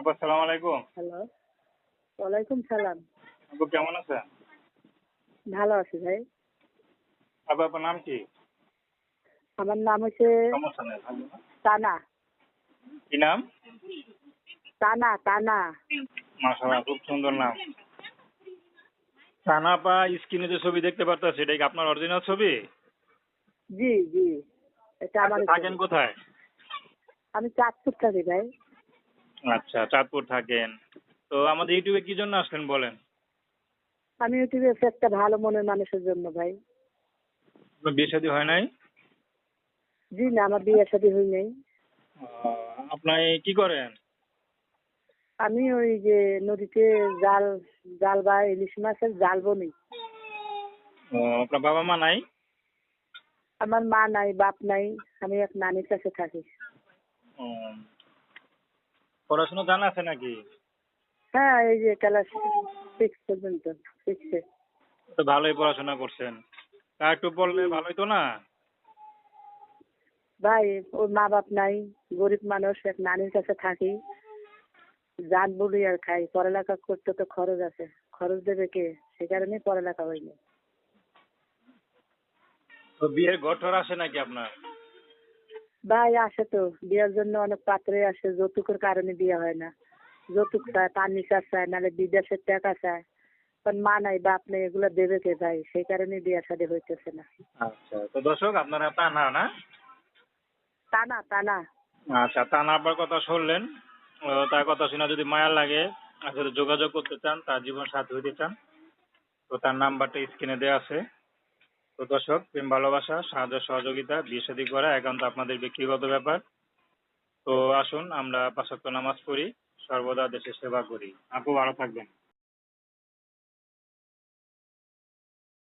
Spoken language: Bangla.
আপা সালাম আলাইকুম। হ্যালো। ওয়ালাইকুম সালাম। আপু কেমন আছেন? ভালো আছি ভাই। আপু আপনার নাম কি? আমার নাম হচ্ছে? তানা। কি নাম? তানা তানা। মাশাআল্লাহ খুব সুন্দর নাম। সানা আপা স্ক্রিনে যে ছবি দেখতে পারতেছি এটা কি আপনার অরিজিনাল ছবি? জি জি। এটা আমার আচ্ছা, থাকেন কোথায়? আমি চাঁদপুর থাকি ভাই। আচ্ছা চাঁদপুর থাকেন। তো আমাদের ইউটিউবে কি জন্য আসলেন বলেন? আমি ইউটিউবে এসে একটা ভালো মনের মানুষের জন্য ভাই। আপনার বিয়ে শাদী হয় নাই? জি না আমার বিয়ে শাদী হই নাই। আপনি কি করেন? আমি ওই যে নদীতে জাল জাল বা ইলিশ মাছের জাল বনি। আপনার বাবা মা নাই? আমার মা নাই বাপ নাই আমি এক নানির কাছে থাকি। ও, পড়াশোনা জানা আছে নাকি? হ্যাঁ এই যে ক্লাস সিক্স পর্যন্ত সিক্সে তো ভালোই পড়াশোনা করছেন। তা একটু পড়লে ভালোই তো না? ভাই ওর মা বাপ নাই গরিব মানুষ এক নানির কাছে থাকি। জান বুড়ি আর খাই পড়ালেখা করতে তো খরচ আছে। খরচ দেবে কে? সে কারণে পড়ালেখা হয়নি। তো বিয়ের ঘর আসে নাকি আপনার? ভাই আসে তো বিয়ের জন্য অনেক পাত্রে আসে যৌতুকের কারণে বিয়ে হয় না। যৌতুক চায় ফার্নিচার চায় নাহলে বিদেশের টাকা চায়। কারণ মা নাই বাপ নেই এগুলো দেবে কে ভাই? সেই কারণে বিয়ে শাদী হইতেছে না। আচ্ছা তো দর্শক আপনারা তানা না? টানা টানা আচ্ছা তানা আব্বার কথা শুনলেন। তার কথা শুনে যদি মায়া লাগে আসলে যোগাযোগ করতে চান তার জীবন সাথী হইতে চান তো তার নাম্বারটা স্ক্রিনে দেওয়া আছে। তো দর্শক, প্রেম ভালোবাসা, সাহায্য সহযোগিতা, বিয়ে করা একান্ত আপনাদের ব্যক্তিগত ব্যাপার। তো আসুন আমরা পাশাক্ত নামাজ পড়ি, সর্বদা দেশের সেবা করি। আপু ভালো থাকবেন।